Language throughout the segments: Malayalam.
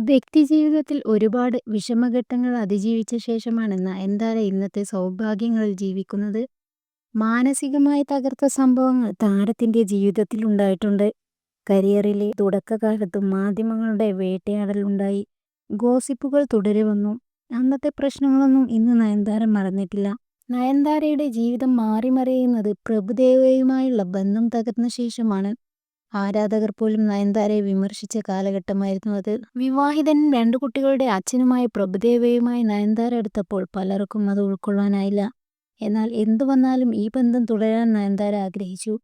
വ്യക്തിജീവിതത്തിൽ ഒരുപാട് വിഷമഘട്ടങ്ങൾ അതിജീവിച്ച ശേഷമാണെന്ന നയൻതാര ഇന്നത്തെ സൗഭാഗ്യങ്ങളിൽ ജീവിക്കുന്നത്. മാനസികമായി തകർത്ത സംഭവങ്ങൾ താരത്തിന്റെ ജീവിതത്തിൽ ഉണ്ടായിട്ടുണ്ട്. കരിയറിലെ തുടക്കകാലത്ത് മാധ്യമങ്ങളുടെ വേട്ടയാടൽ ഉണ്ടായി. ഗോസിപ്പുകൾ തുടരെ വന്നു. അന്നത്തെ പ്രശ്നങ്ങളൊന്നും ഇന്ന് നയൻതാര മറന്നിട്ടില്ല. നയൻതാരയുടെ ജീവിതം മാറിമറിയുന്നത് പ്രഭുദേവയുമായുള്ള ബന്ധം തകർന്ന ശേഷമാണ്. ആരാധകർ പോലും നയൻതാരയെ വിമർശിച്ച കാലഘട്ടമായിരുന്നു അത്. വിവാഹിതനും രണ്ടു കുട്ടികളുടെ അച്ഛനുമായ പ്രഭുദേവയുമായി നയൻതാര എടുത്തപ്പോൾ പലർക്കും അത് ഉൾക്കൊള്ളാനായില്ല. എന്നാൽ എന്തു വന്നാലും ഈ ബന്ധം തുടരാൻ നയൻതാര ആഗ്രഹിച്ചു.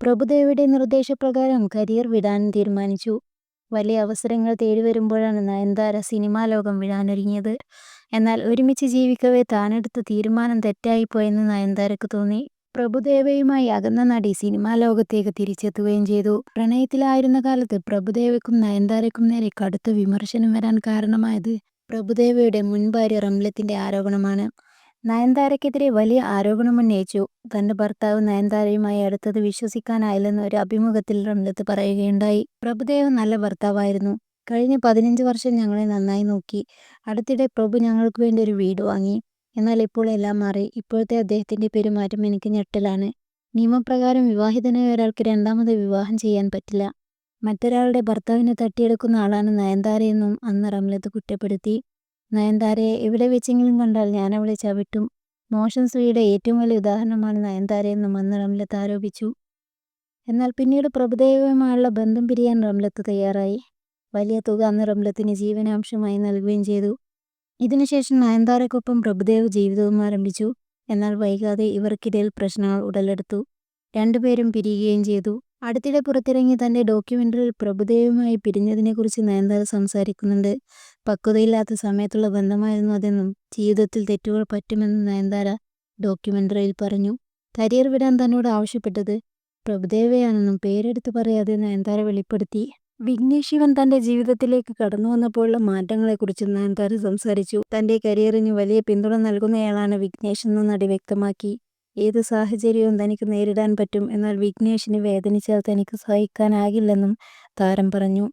പ്രഭുദേവയുടെ നിർദ്ദേശപ്രകാരം കരിയർ വിടാൻ തീരുമാനിച്ചു. വലിയ അവസരങ്ങൾ തേടിവരുമ്പോഴാണ് നയൻതാര സിനിമാ ലോകം വിടാനൊരുങ്ങിയത്. എന്നാൽ ഒരുമിച്ച് ജീവിക്കവേ താനെടുത്ത തീരുമാനം തെറ്റായിപ്പോയെന്ന് നയൻതാരയ്ക്ക് തോന്നി. പ്രഭുദേവയുമായി അകന്ന നടി സിനിമാ ലോകത്തേക്ക് തിരിച്ചെത്തുകയും ചെയ്തു. പ്രണയത്തിലായിരുന്ന കാലത്ത് പ്രഭുദേവയ്ക്കും നയൻതാരയ്ക്കും നേരെ കടുത്ത വിമർശനം വരാൻ കാരണമായത് പ്രഭുദേവയുടെ മുൻ ഭാര്യ റംലത്തിന്റെ ആരോപണമാണ്. നയൻതാരയ്ക്കെതിരെ വലിയ ആരോപണം ഉന്നയിച്ചു തന്റെ ഭർത്താവ് നയൻതാരയുമായി അടുത്തത് വിശ്വസിക്കാനായില്ലെന്ന് ഒരു അഭിമുഖത്തിൽ റംലത്ത് പറയുകയുണ്ടായി. പ്രഭുദേവ് നല്ല ഭർത്താവായിരുന്നു. കഴിഞ്ഞ പതിനഞ്ച് വർഷം ഞങ്ങളെ നന്നായി നോക്കി. അടുത്തിടെ പ്രഭു ഞങ്ങൾക്ക് വേണ്ടി ഒരു വീട് വാങ്ങി. എന്നാൽ ഇപ്പോൾ എല്ലാം മാറി. ഇപ്പോഴത്തെ അദ്ദേഹത്തിന്റെ പെരുമാറ്റം എനിക്ക് ഞെട്ടലാണ്. നിയമപ്രകാരം വിവാഹിതനായ ഒരാൾക്ക് രണ്ടാമത് വിവാഹം ചെയ്യാൻ പറ്റില്ല. മറ്റൊരാളുടെ ഭർത്താവിനെ തട്ടിയെടുക്കുന്ന ആളാണ് നയൻതാരയെന്നും അന്ന് റംലത്ത് കുറ്റപ്പെടുത്തി. നയൻതാരയെ എവിടെ വെച്ചെങ്കിലും കണ്ടാൽ ഞാൻ അവളെ ചവിട്ടും. മോശം സ്ത്രീയുടെ ഏറ്റവും വലിയ ഉദാഹരണമാണ് നയൻതാരയെന്നും അന്ന് റംലത്ത് ആരോപിച്ചു. എന്നാൽ പിന്നീട് പ്രഭുദേവയുമായുള്ള ബന്ധം പിരിയാൻ റംലത്ത് തയ്യാറായി. വലിയ തുക അന്ന് റംലത്തിന് ജീവനാംശമായി നൽകുകയും ചെയ്തു. ഇതിനുശേഷം നയൻതാരയ്ക്കൊപ്പം പ്രഭുദേവ് ജീവിതവും ആരംഭിച്ചു. എന്നാൽ വൈകാതെ ഇവർക്കിടയിൽ പ്രശ്നങ്ങൾ ഉടലെടുത്തു. രണ്ടുപേരും പിരിയുകയും ചെയ്തു. അടുത്തിടെ പുറത്തിറങ്ങിയ തന്റെ ഡോക്യുമെന്ററിയിൽ പ്രഭുദേവയുമായി പിരിഞ്ഞതിനെക്കുറിച്ച് നയൻതാര സംസാരിക്കുന്നുണ്ട്. പക്വതയില്ലാത്ത സമയത്തുള്ള ബന്ധമായിരുന്നു അതെന്നും ജീവിതത്തിൽ തെറ്റുകൾ പറ്റുമെന്നും നയൻതാര ഡോക്യുമെന്ററിയിൽ പറഞ്ഞു. കരിയർ വിടാൻ തന്നോട് ആവശ്യപ്പെട്ടത് പ്രഭുദേവയാണെന്നും പേരെടുത്ത് പറയാതെ നയൻതാര വെളിപ്പെടുത്തി. വിഘ്നേഷ് ശിവൻ തന്റെ ജീവിതത്തിലേക്ക് കടന്നു വന്നപ്പോഴുള്ള മാറ്റങ്ങളെക്കുറിച്ച് നയൻതാര സംസാരിച്ചു. തന്റെ കരിയറിന് വലിയ പിന്തുണ നൽകുന്നയാളാണ് വിഘ്നേഷെന്നും നടി വ്യക്തമാക്കി. ഏത് സാഹചര്യവും തനിക്ക് നേരിടാൻ പറ്റും. എന്നാൽ വിഘ്നേഷിന് വേദനിച്ചാൽ തനിക്ക് സഹിക്കാനാകില്ലെന്നും താരം പറഞ്ഞു.